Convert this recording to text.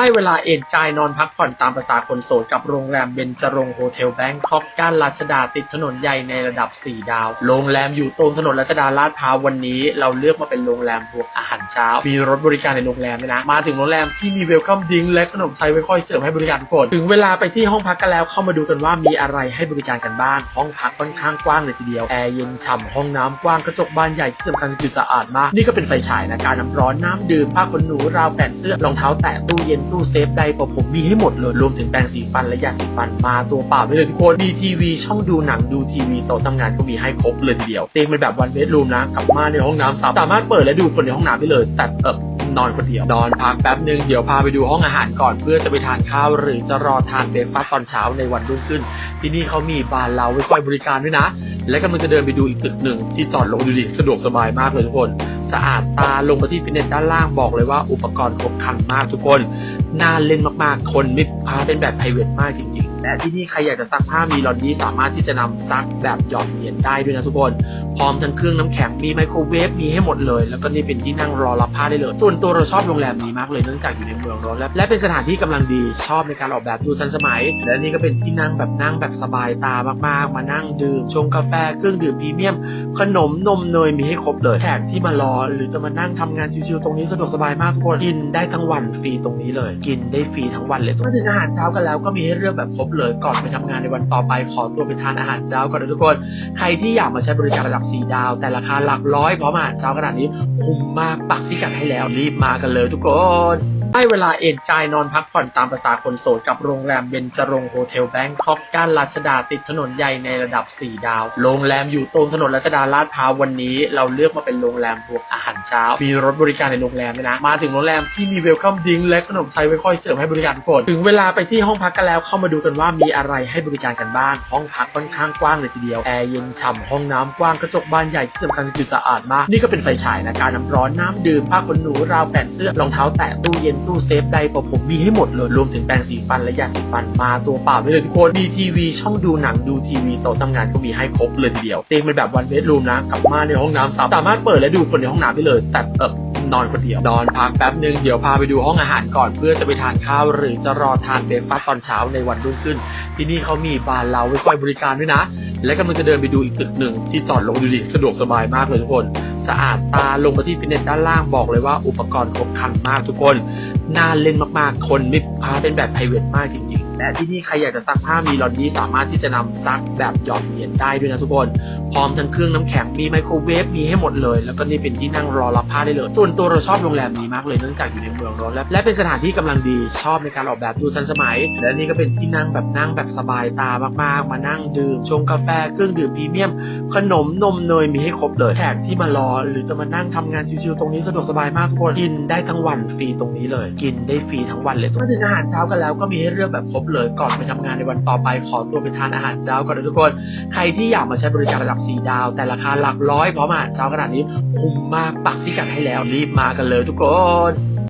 ได้เวลาเอนกายนอนพักผ่อนตามภาษาคนโสดกับโรงแรมเบญจรงโฮเทลแบงคอกย่านรัชดาติดถนนใหญ่ในระดับ 4 ดาว โรงแรมอยู่ตรงถนนรัชดาลาดพร้าววันนี้เราเลือกมาเป็นโรงแรมบวกอาหารเช้า มีรถบริการในโรงแรมด้วยนะ มาถึงโรงแรมที่มีเวลคัมดิงและขนมไทยไว้คอยเสิร์ฟให้บริการทุกคนถึงเวลาไปที่ห้องพักกันแล้วเข้ามาดูกันว่ามีอะไรให้บริการกันบ้าง ห้องพักค่อนข้างกว้างเลยทีเดียวแอร์เย็นฉ่ำห้องน้ำกว้างกระจกบานใหญ่ที่สำคัญคือสะอาดมากนี่ก็เป็นไฟฉายนะการน้ำร้อนน้ำดื่มผ้าขนหนูราวแผ่นเสื้อรองเท้าแตะตู้เย็นตู้เซฟไดร์ผมมีให้หมดเลยรวมถึงแปรงสีฟันและยาสีฟันมาตัวเปล่าได้เลยทุกคนมีทีวีช่องดูหนังดูทีวีโต๊ะทำงานก็มีให้ครบเลยทีเดียวเตียงเป็นแบบวันเบดรูมนะกลับมาในห้องน้ำสามารถเปิดและดูคนในห้องน้ำได้เลยแต่เออนอนคนเดียวนอนพักแป๊บหนึ่งเดี๋ยวพาไปดูห้องอาหารก่อนเพื่อจะไปทานข้าวหรือจะรอทานเบรกฟาสต์ตอนเช้าในวันรุ่งขึ้น ที่นี่เขามีบาร์เราไว้คอยบริการด้วยนะ และกำลังจะเดินไปดูอีกตึกหนึ่งที่จอดลงดูดิสะดวกสบายมากเลยทุกคน สะอาดตาลงมาที่ฟิตเนสด้านล่างบอกเลยว่าอุปกรณ์ครบครันมากทุกคน น่าเล่นมากๆ คนไม่พาเป็นแบบไพรเวทมากจริงๆ และที่นี่ใครอยากจะซักผ้ามีลอนดี้สามารถที่จะนำซักแบบหยอดเหรียญได้ด้วยนะทุกคน พร้อมทั้งเครื่องน้ำแข็งมีไมโครเวฟมีให้หมดเลย แล้วก็นี่เป็นที่นั่งรอรับผ้าได้เลย ส่วนตัวเราชอบโรงแรมนี้มากเลยเนื่องจากอยู่ในเมืองร้อนและและเป็นสถานที่กำลังดีชอบในการออกแบบดูทันสมัย และนี่ก็เป็นที่นั่งแบบนั่งแบบสบายตามากๆ มานั่งดื่มชงกาแฟเครื่องดื่มพรีเมียม ขนมนมเนยมีให้ครบเลยแขกที่มารอหรือจะมานั่งทำงานชิวๆตรงนี้สะดวกสบายมากทุกคนกินได้ทั้งวันฟรีตรงนี้เลย กินได้ฟรีทั้งวันเลยมาถึงอาหารเช้ากันแล้วก็มีให้เลือกแบบครบเลยก่อนไปทำงานในวันต่อไปขอตัวไปทานอาหารเช้าก่อนนะทุกคน ใครที่อยากมาใช้บริการระดับ4ดาว แต่ราคาหลักร้อยพร้อมอาหารเช้าขนาดนี้คุ้มมากปักที่กัดให้แล้วรีบมากันเลยทุกคน ได้เวลาเอนกายนอนพักผ่อนตามภาษาคนโสดกับโรงแรมเบญจรงโฮเทลแบงคอกย่านรัชดาติดถนนใหญ่ในระดับ 4 ดาว โรงแรมอยู่ตรงถนนรัชดาลาดพร้าววันนี้ เราเลือกมาเป็นโรงแรมบวกอาหารเช้า มีรถบริการในโรงแรมด้วยนะ มาถึงโรงแรมที่มีเวลคัมดิงและขนมไทยไว้คอยเสิร์ฟให้บริการทุกคนถึงเวลาไปที่ห้องพักกันแล้วเข้ามาดูกันว่ามีอะไรให้บริการกันบ้างห้องพักค่อนข้างกว้างเลยทีเดียวแอร์เย็นฉ่ำห้องน้ำกว้างกระจกบานใหญ่ที่สำคัญคือสะอาดมากนี่ก็เป็นไฟฉายนะการน้ำร้อนน้ำดื่มผ้าขนหนูราวแผ่นเสื้อรองเท้าแตะตู้เย็นตู้เซฟไดร์ผมมีให้หมดเลยรวมถึงแปรงสีฟันและยาสีฟันมาตัวเปล่าได้เลยทุกคนมีทีวีช่องดูหนังดูทีวีโต๊ะทำงานก็มีให้ครบเลยทีเดียวเตียงเป็นแบบวันเบดรูมนะกลับมาในห้องน้ำสามารถเปิดและดูคนในห้องน้ำได้เลยแต่เออนอนคนเดียวนอนพักแป๊บหนึ่งเดี๋ยวพาไปดูห้องอาหารก่อนเพื่อจะไปทานข้าว หรือจะรอทานเบรฟาสต์ตอนเช้าในวันรุ่งขึ้น ที่นี่เขามีบาร์เราไว้คอยบริการด้วยนะ และกำลังจะเดินไปดูอีกตึกหนึ่งที่จอดลงดูดิสะดวกสบายมากเลยทุกคน สะอาดตาลงมาที่ฟิตเนสด้านล่างบอกเลยว่าอุปกรณ์ครบครันมากทุกคน น่าเล่นมากๆ คนไม่พาเป็นแบบไพรเวทมากจริงๆ และที่นี่ใครอยากจะซักผ้ามีลอนดี้สามารถที่จะนำซักแบบหยอดเหรียญได้ด้วยนะทุกคน พร้อมทั้งเครื่องน้ำแข็งมีไมโครเวฟมีให้หมดเลย แล้วก็นี่เป็นที่นั่งรอรับผ้าได้เลย ส่วนตัวเราชอบโรงแรมนี้มากเลยเนื่องจากอยู่ในเมืองร้อนและและเป็นสถานที่กำลังดีชอบในการออกแบบดูทันสมัย และนี่ก็เป็นที่นั่งแบบนั่งแบบสบายตามากๆ มานั่งดื่มชงกาแฟเครื่องดื่มพรีเมียม ขนมนมเนยมีให้ครบเลยแขกที่มารอหรือจะมานั่งทำงานชิวๆตรงนี้สะดวกสบายมากทุกคนกินได้ทั้งวันฟรีตรงนี้เลย กินได้ฟรีทั้งวันเลยมาถึงอาหารเช้ากันแล้วก็มีให้เลือกแบบครบเลยก่อนไปทำงานในวันต่อไปขอตัวไปทานอาหารเช้าก่อนนะทุกคน ใครที่อยากมาใช้บริการระดับ 4 ดาว แต่ราคาหลักร้อยพร้อมอาหารเช้าขนาดนี้คุ้มมากปักที่กัดให้แล้วรีบมากันเลยทุกคน